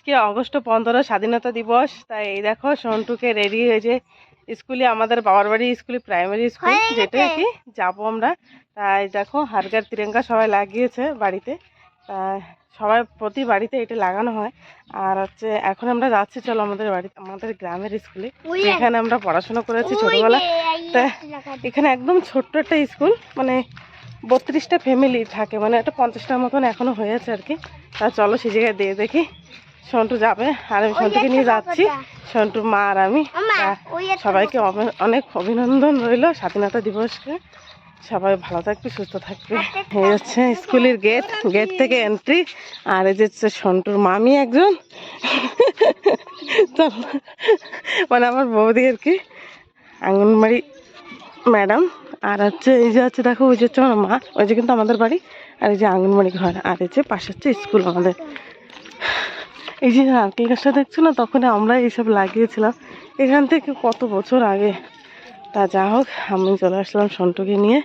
আজকে অগস্ট পনেরো স্বাধীনতা দিবস। তাই এই দেখো সন্টুকে রেডি হয়েছে স্কুলে আমাদের বাবার বাড়ি স্কুলে প্রাইমারি স্কুল যেটা। কি যাব আমরা। তাই দেখো হারগার তিরঙ্গা সবাই লাগিয়েছে বাড়িতে। তা সবাই প্রতি বাড়িতে এটা লাগানো হয়। আর হচ্ছে এখন আমরা যাচ্ছি চলো আমাদের বাড়ি আমাদের গ্রামের স্কুলে। এখানে আমরা পড়াশোনা করেছি ছোটবেলা। তা- এখানে একদম ছোট্ট একটা স্কুল মানে বত্রিশটা ফ্যামিলি থাকে মানে একটা পঞ্চাশটার মতন এখনও হয়েছে আর কি। তা চলো সেই জায়গায় দিয়ে দেখি। সন্টু যাবে আর আমি সন্টুকে নিয়ে যাচ্ছি। সন্টু মা আর আমি। সবাইকে অনেক অভিনন্দন রইল স্বাধীনতা দিবসকে। সবাই ভালো থাকবে সুস্থ থাকবে। এই হচ্ছে স্কুলের গেট গেট থেকে এন্ট্রি আর এই যে হচ্ছে সন্টুর মামি একজন। মানে আমার বৌদি আর কি আঙ্গনবাড়ি ম্যাডাম। আর হচ্ছে এই যে হচ্ছে দেখো ওই যে হচ্ছে আমার মা ওই যে কিন্তু আমাদের বাড়ি। আর এই যে আঙ্গনবাড়ি ঘর। আর এই যে পাশে হচ্ছে স্কুল আমাদের। এই যে নারকেল গাছটা দেখছ না তখন আমরা এইসব লাগিয়েছিলাম। এখান থেকে কত বছর আগে? তা যা হোক আমি চলে আসলাম সন্টুকে নিয়ে।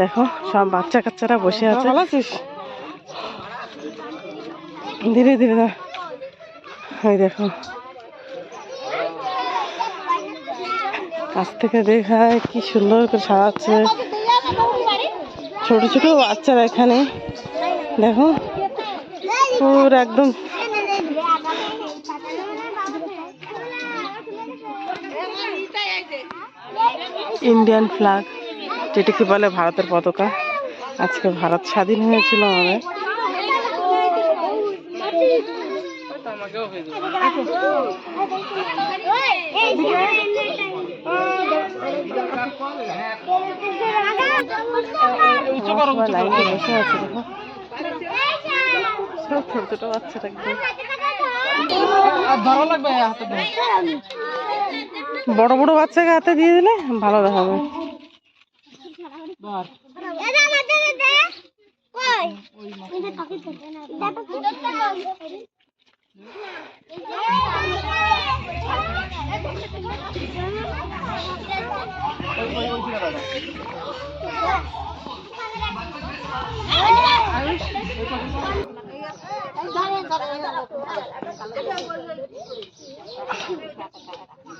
দেখো সব বাচ্চা কাচ্চারা বসে আছে। ভালো আছিস? ধীরে ধীরে না। ওই দেখো। কাছ থেকে দেখায় কি সুন্দর করে সাজাচ্ছে। ছোট ছোট বাচ্চারা এখানে। দেখো পুরো একদম ইন্ডিয়ান ফ্ল্যাগ যেটাকে বলে ভারতের পতাকা আজকে ভারত স্বাধীন হয়েছিল আমাদের লাইনে বসে আছে দেখো ছোট ছোট বাচ্চারা একদম বড় বড় বাচ্চাকে হাতে দিয়ে দিলে ভালো দেখাবে।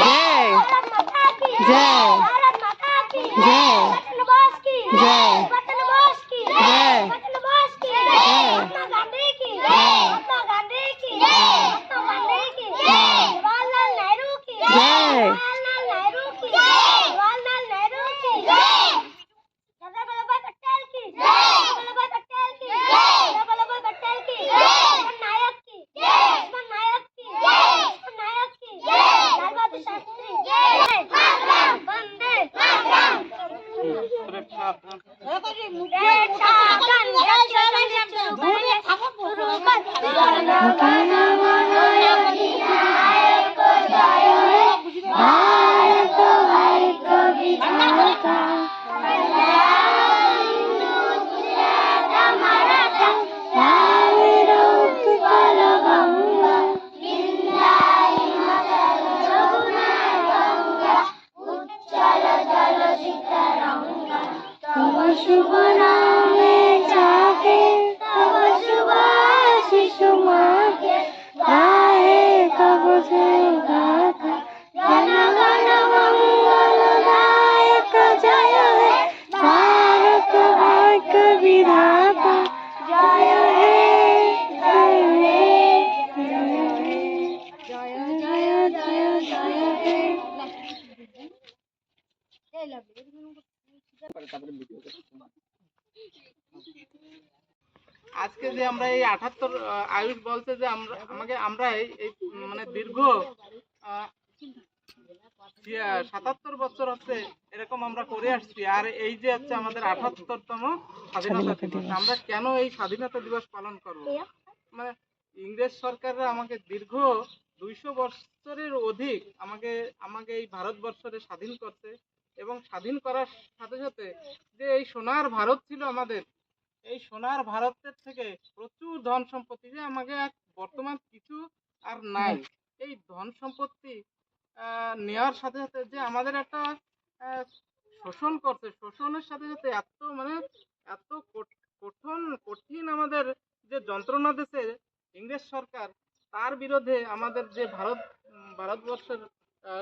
জয় জয় Okay. শোভনা যে আমরা এই আঠাত্তর আয়ুষ বলতে যে আমরা আমাকে আমরা এই মানে দীর্ঘ সাতাত্তর বছর হচ্ছে এরকম আমরা করে আসছি। আর এই যে হচ্ছে আমাদের আঠাত্তরতম স্বাধীনতা দিবস আমরা কেন এই স্বাধীনতা দিবস পালন করব? মানে ইংরেজ সরকাররা আমাকে দীর্ঘ দুইশো বছরের অধিক আমাকে আমাকে এই ভারতবর্ষরে স্বাধীন করতে এবং স্বাধীন করার সাথে সাথে যে এই সোনার ভারত ছিল আমাদের এই সোনার ভারতের থেকে প্রচুর ধন সম্পত্তি যে আমাকে এক বর্তমান কিছু আর নাই। এই ধন সম্পত্তি নেওয়ার সাথে সাথে যে আমাদের একটা শোষণ করছে শোষণের সাথে সাথে এত মানে এত কঠ- কঠোর কঠিন আমাদের যে যন্ত্রণা দিছে ইংরেজ সরকার তার বিরুদ্ধে আমাদের যে ভারত ভারতবর্ষের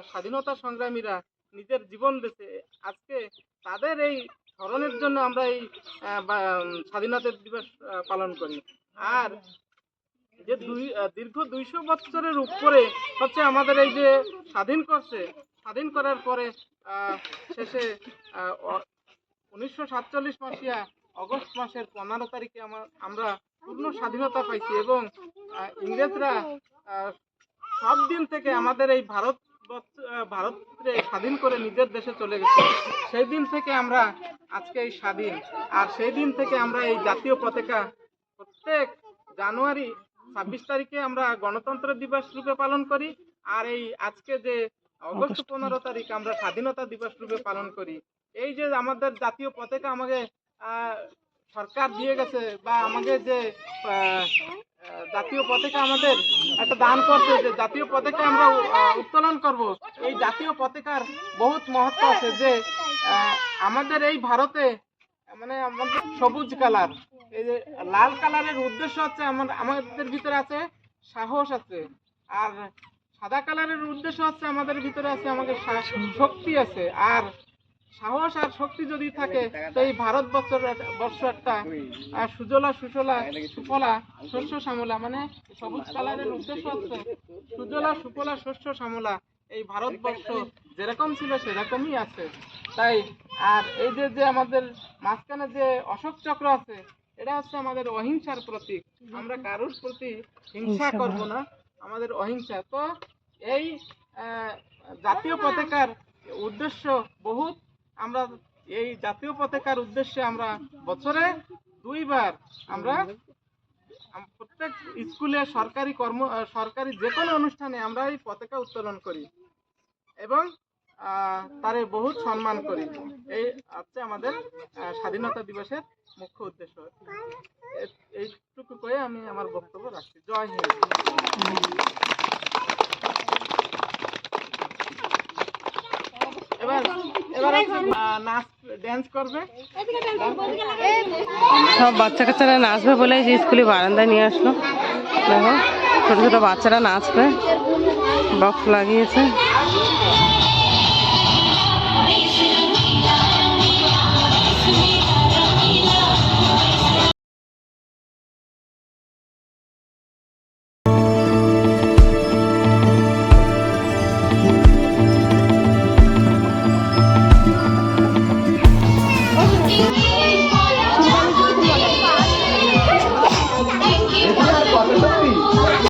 স্বাধীনতা সংগ্রামীরা নিজের জীবন দিছে আজকে তাদের এই স্মরণের জন্য আমরা এই স্বাধীনতা দিবস পালন করি। আর যে দুই দীর্ঘ দুইশো বছরের উপরে হচ্ছে আমাদের এই যে স্বাধীন করছে, স্বাধীন করার পরে শেষে উনিশশো সাতচল্লিশ মসিহা অগস্ট মাসের পনেরো তারিখে আমার আমরা পূর্ণ স্বাধীনতা পাইছি এবং ইংরেজরা সব দিন থেকে আমাদের এই ভারত ভারতকে স্বাধীন করে নিজের দেশে চলে গেছে। সেই দিন থেকে আমরা আজকে এই স্বাধীন। আর সেই দিন থেকে আমরা এই জাতীয় পতাকা প্রত্যেক জানুয়ারি ছাব্বিশ তারিখে আমরা গণতন্ত্র দিবস রূপে পালন করি। আর এই আজকে যে অগস্ট পনেরো তারিখ আমরা স্বাধীনতা দিবস রূপে পালন করি। এই যে আমাদের জাতীয় পতাকা আমাকে আহ, সরকার দিয়ে গেছে বা আমাদের যে জাতীয় পতাকা আমাদের একটা দান করছে, যে জাতীয় পতাকা আমরা উত্তোলন করব। এই জাতীয় পতাকার বহুত মহত্ব আছে যে আমাদের এই ভারতে মানে আমাদের সবুজ কালার, এই যে লাল কালারের উদ্দেশ্য হচ্ছে আমার, আমাদের ভিতরে আছে সাহস আছে, আর সাদা কালারের উদ্দেশ্য হচ্ছে আমাদের ভিতরে আছে আমাদের শক্তি আছে, আর সাহস আর শক্তি যদি থাকে তো এই ভারতবর্ষ বর্ষ একটা আহ, সুজলা সুফলা সুফলা শস্য শ্যামলা মানে সবুজ কালারের উদ্দেশ্য হচ্ছে সুজলা সুফলা শস্য শ্যামলা এই ভারতবর্ষ যেরকম ছিল সেরকমই আছে। তাই আর এই যে যে আমাদের মাঝখানে যে অশোক চক্র আছে এটা হচ্ছে আমাদের অহিংসার প্রতীক। আমরা কারোর প্রতি হিংসা করব না। আমাদের অহিংসা। তো এই জাতীয় পতাকার উদ্দেশ্য বহুত আমরা এই জাতীয় পতাকার উদ্দেশ্যে আমরা বছরে দুইবার আমরা প্রত্যেক স্কুলে সরকারি কর্ম সরকারি যে কোনো অনুষ্ঠানে আমরা এই পতাকা উত্তোলন করি এবং তারে বহুত সম্মান করি। এই হচ্ছে আমাদের স্বাধীনতা দিবসের মুখ্য উদ্দেশ্য। এইটুকু করে আমি আমার বক্তব্য রাখছি। জয় হিন্দ। নাচ ড্যান্স করবে সব বাচ্চা কাচ্চারা নাচবে বলে যে স্কুলে বারান্দায় নিয়ে আসলো। দেখো, ছোট ছোট বাচ্চারা নাচবে। বক্স লাগিয়েছে।